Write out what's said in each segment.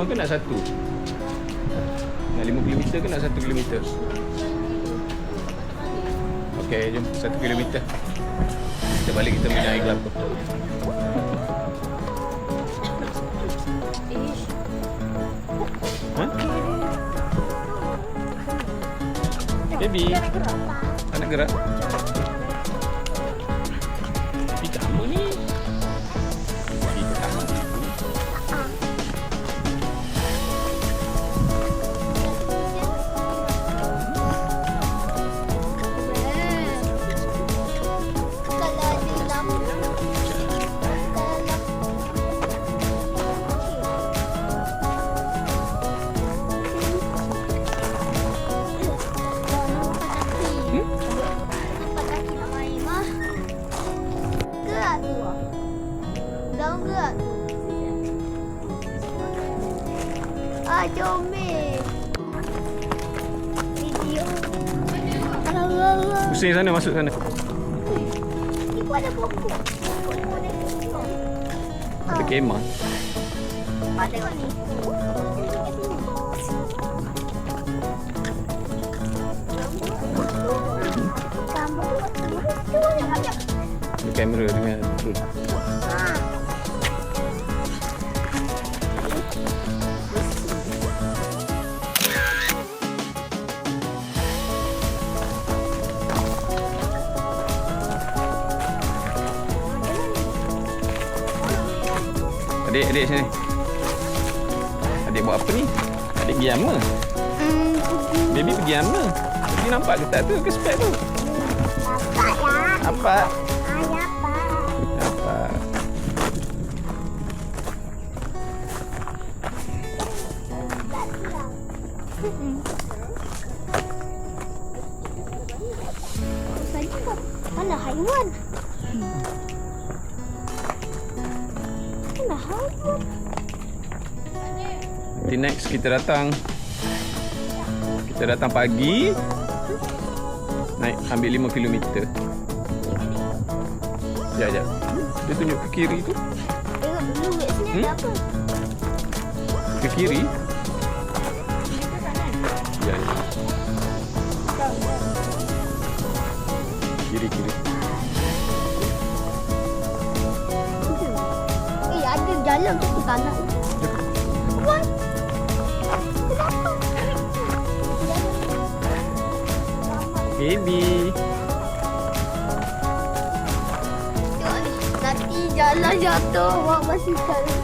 lima ke nak satu? Nak lima kilometer ke nak satu kilometer? Okey, jom satu kilometer. Kita balik kita minum air kelapa. Baby, Kita nak gerak. tak nak gerak? Pusing sana, masuk sana. Ni ada pokok. Pokok ada. Ada kemah. Ah, tengok ni. Ada kamera dengan drone. Adik, adik sini. Adik buat apa ni? Adik pergi ama. Baby pergi ama. Baby nampak ke tak tu ke spek tu? Apa? Apa? Kita datang. Kita datang pagi. Naik ambil 5 km Sekejap, sekejap. Dia tunjuk ke kiri tu. Hmm? Ke kiri? Ya, ya. Kiri, kiri. Eh, ada jalan tu tak nak. What? Baby Tengok ni. Nanti jalan jatuh. Mak masih kali.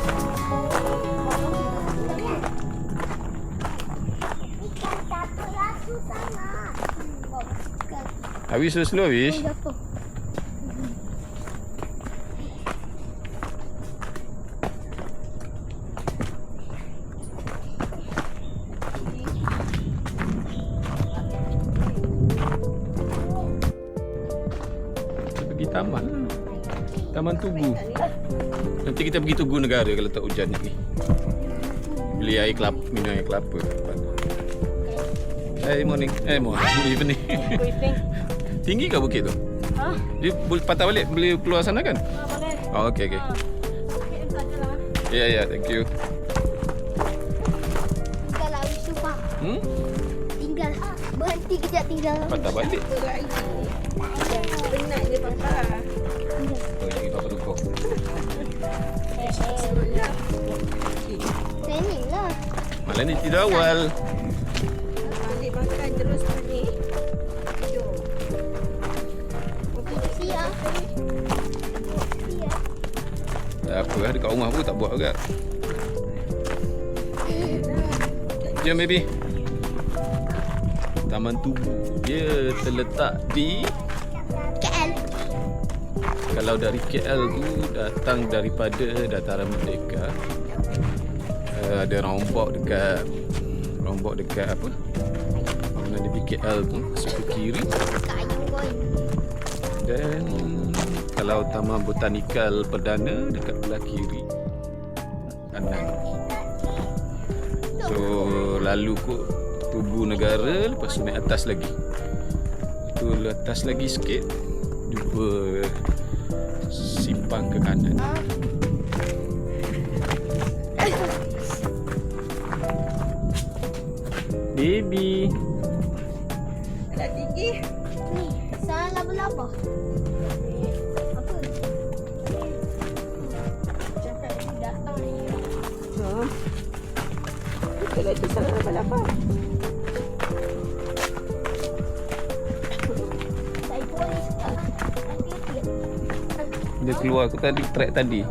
Habis slow-slow Wish Jatuh. Tugu Nanti kita pergi Tugu Negara Kalau tak hujan ni Beli air kelapa Minum air kelapa Hey morning Eh morning Evening Tinggi ke bukit tu? Ha? Dia boleh patah balik Boleh keluar sana kan? Ah, boleh. Oh okay okay Okey, entah je lah. Ya ya thank you Tinggal lah Wisu Pak. Hmm? Tinggal. Berhenti kejap tinggal. Patah balik Penat je papa. Training lah. Malam ni tidur awal Balik makan terus ni. Tidur. Siap. Siap. Tak apa lah dekat rumah pun tak buat juga Jom baby Taman Tugu Dia terletak di. Kalau dari KL tu datang daripada Dataran Merdeka. Uh, Ada rombok dekat Rombok dekat apa? Mana di KL tu? Masuk ke kiri. Dan Kalau Taman Botanikal Perdana Dekat belah kiri Kanan So lalu kot Tugu Negara Lepas tu naik atas lagi. Tu atas lagi sikit. Jumpa Simpang ke kanan Baby. Dah tinggi. Ni, sarang laba-laba. Apa? Cakap ni datang ni. Ha. Kalau itu salah apa-apa. Dia keluar aku tadi track tadi.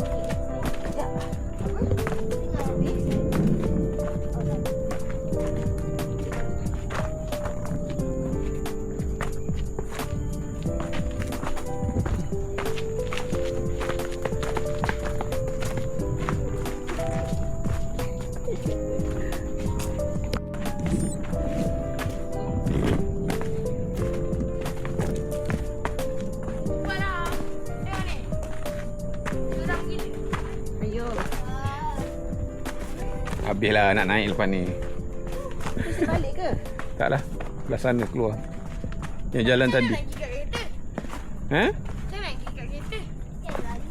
Habislah nak naik lepas ni. Mesti balik ke? Taklah. Belah sana keluar. Yang jalan tadi. Ha?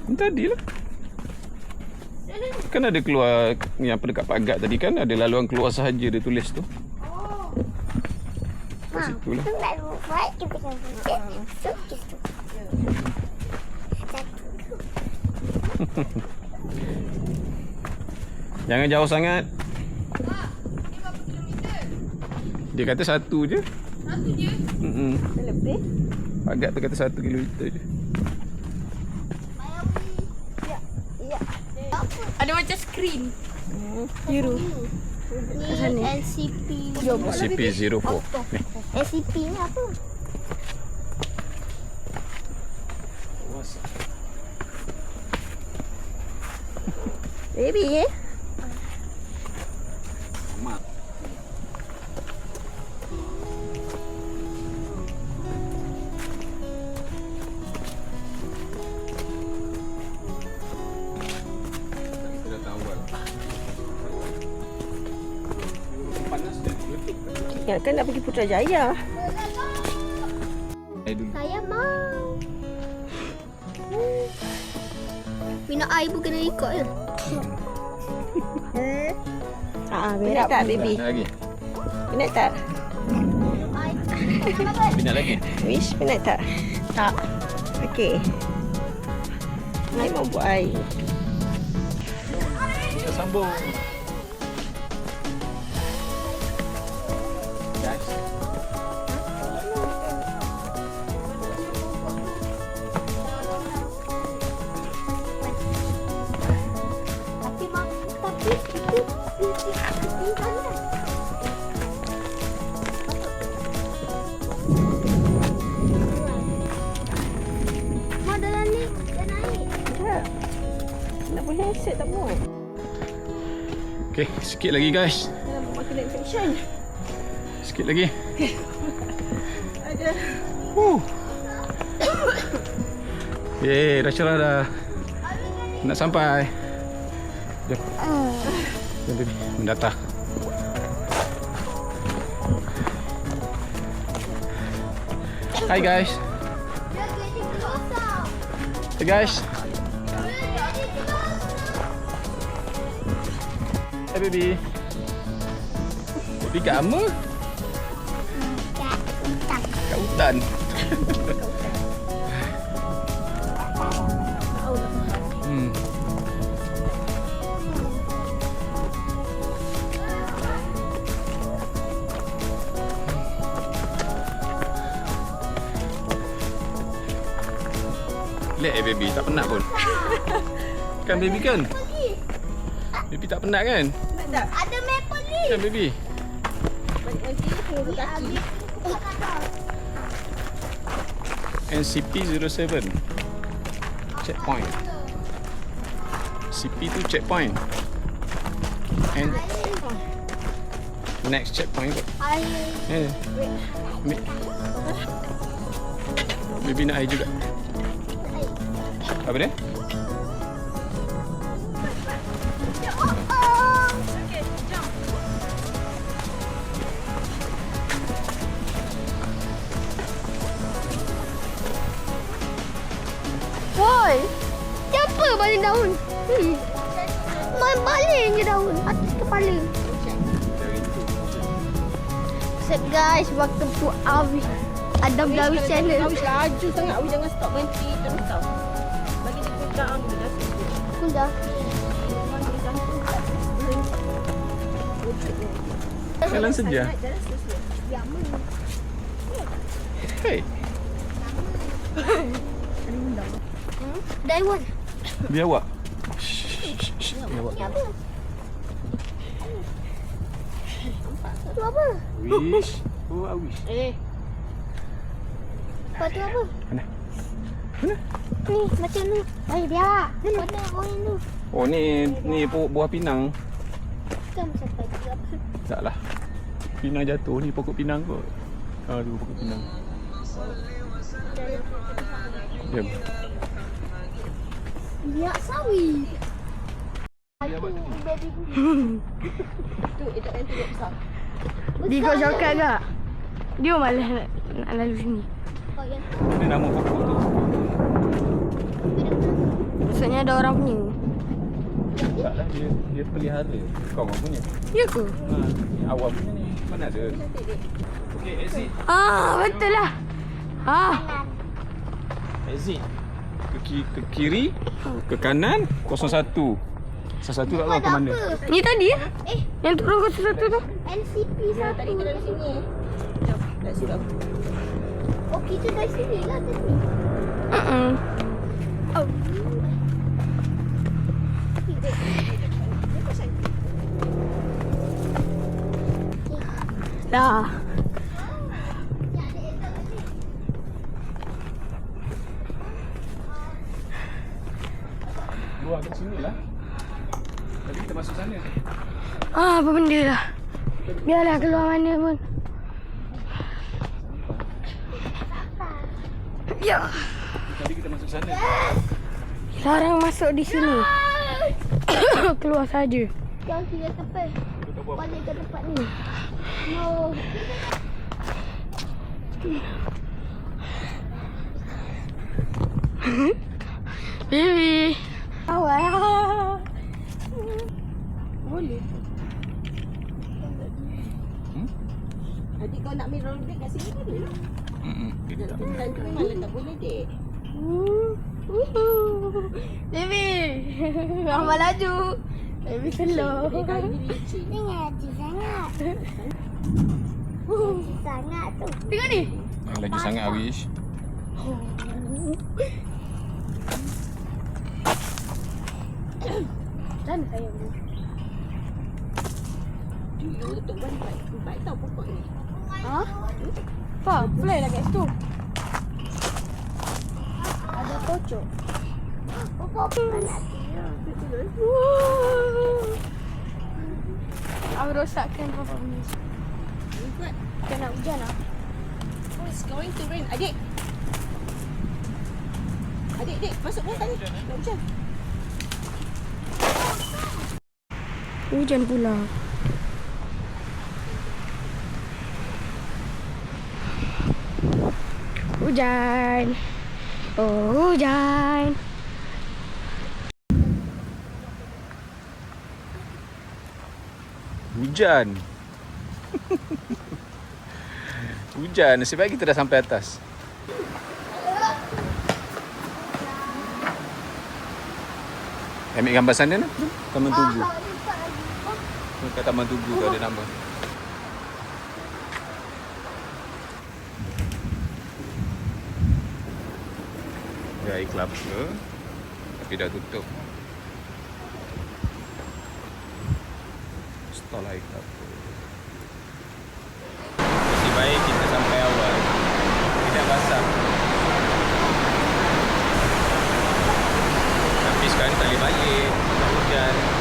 Yang tadi lah. Kan ada keluar yang apa dekat pagar tadi kan ada laluan keluar sahaja dia tulis tu. Kat situ lah. Gitu. Jangan jauh sangat. Dia kata satu je. Satu je. Dah lebih. Pagar tu kata satu kilometer je. Ada macam skrin. Biru. Ni LCP. CP04. Eh, LCP ni apa? Baby eh. Ya kan nak pergi Putrajaya. Saya mau. Minum air pun kena ikut je. Ha, minat tak baby? Nak lagi? Minat tak? Minat lagi? Wish minat tak? Tak. Okey. Mai mau buat air. Kita sambung. Nak pun handset tak muat. Okay, sikit lagi guys. Dalam makan infection. Sikit lagi. Ada. Huh. Yeay, dah cerah dah. Nak sampai. Jom. Jom baby, mendata. Hi guys. Hey guys. Hey baby. Baby kat mana? Kat hutan. Kat hutan. hmm. Eh baby tak penat pun. Kan baby kan? Baby tak penat kan? Minat tak? Ada maple leaf. Kan baby? Balik nanti tunggu kaki. Habis. NCP07 Checkpoint CP tu checkpoint And next checkpoint kot. Eh Mi- Baby nak air juga Apa dia? Siapa baling daun? Hmm. Main baling je daun atas kepala. Cek guys, welcome to Awi. Adam Dawi channel. Kau laju sangat. Awi jangan stop berhenti terus tau. Bagi dia pegang. Dia dah gantung tak berhenti. Wujudnya. Jalan saja. Jalan selesai. Hey. Hmm? Daiwan. Biar awak. Biar awak. Apa? Tu apa? Wish. Oh, I wish. Eh, Lepas tu apa? Mana? Mana? Ni macam ni. Ay, biar. Mana orang yang tu? Oh, ni ni pokok buah pinang. Kan macam tadi apa? Tak lah. Pinang jatuh ni pokok pinang kot. Ah, tu pokok pinang. Diam. Biak sawi. tu itu tu dia besar. Bigo cakap tak? Dia malas nak, nak lalu sini. Oh, yang Ada nama pokok tu. Maksudnya ada orang punya. Tak lah, dia, dia pelihara. Kau orang punya. Ya ke? Ha, ni awam punya ni. Mana ada? Okey, exit. Ah, betul lah. Ah, Exit. Ke, ki- ke kiri, ke kanan, 01. 01 tak tahu ke mana. apa? ni tadi ya? Eh, Yang turun ke satu tu. NCP satu. tadi kita dari sini. Jom, let's go. Oh, kita dari sini lah tadi. Uh-uh. Oh. Dah. Ah, apa benda lah. Biarlah keluar mana pun. Ya. Tadi kita masuk sana. Larang masuk di sini. keluar saja. Yang tiga tepi. Balik ke tempat ni. No. Baby. Awal. Boleh. Hmm? Adik kau nak main rollerblade kat sini boleh lah. Mm-mm. Kita tak boleh. Memang tak boleh dek. Baby. Mama laju. Baby slow. Dia kali ni licin. Ni ngaji sangat. Ngaji sangat tu. Tengok ni. Yang laju sangat Awish. Dan sayang ni. Dulu tu baik baik baik tahu pokok ni. Ha? Pa, fly lah kat situ. Ada pocok. Pokok mana Aku rosakkan apa punya. Ikut. Kena hujan lah. Oh, it's going to rain. Adik. Adik, adik. Masuk dalam tadi. Nak hujan. Hujan pula. Hujan. Oh, hujan. Hujan. Hujan. Nasib baik kita dah sampai atas. Ambil gambar sana ni. Taman Tugu. Kat Taman Tugu tu ada nama. Air kelapa. Tapi dah tutup. Stall air kelapa. Nasib baik kita sampai awal. Tidak basah. Tapi sekarang tak boleh balik. Tak hujan.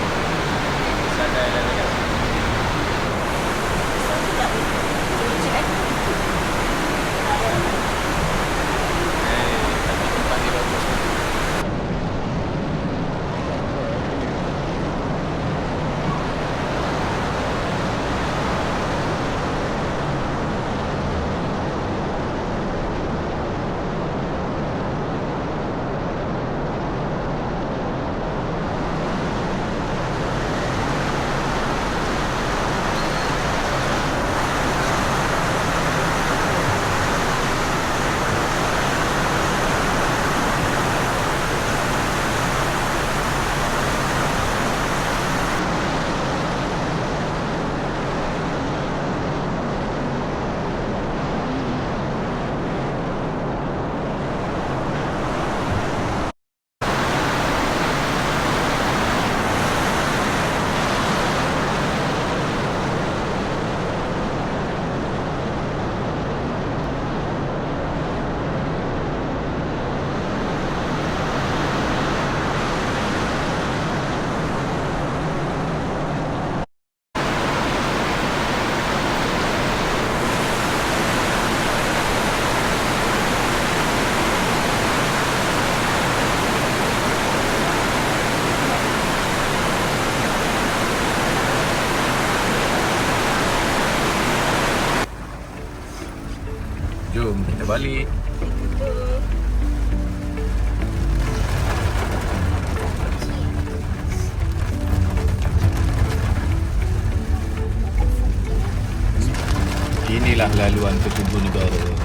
Jom kita balik. Inilah laluan ke tubuh negara.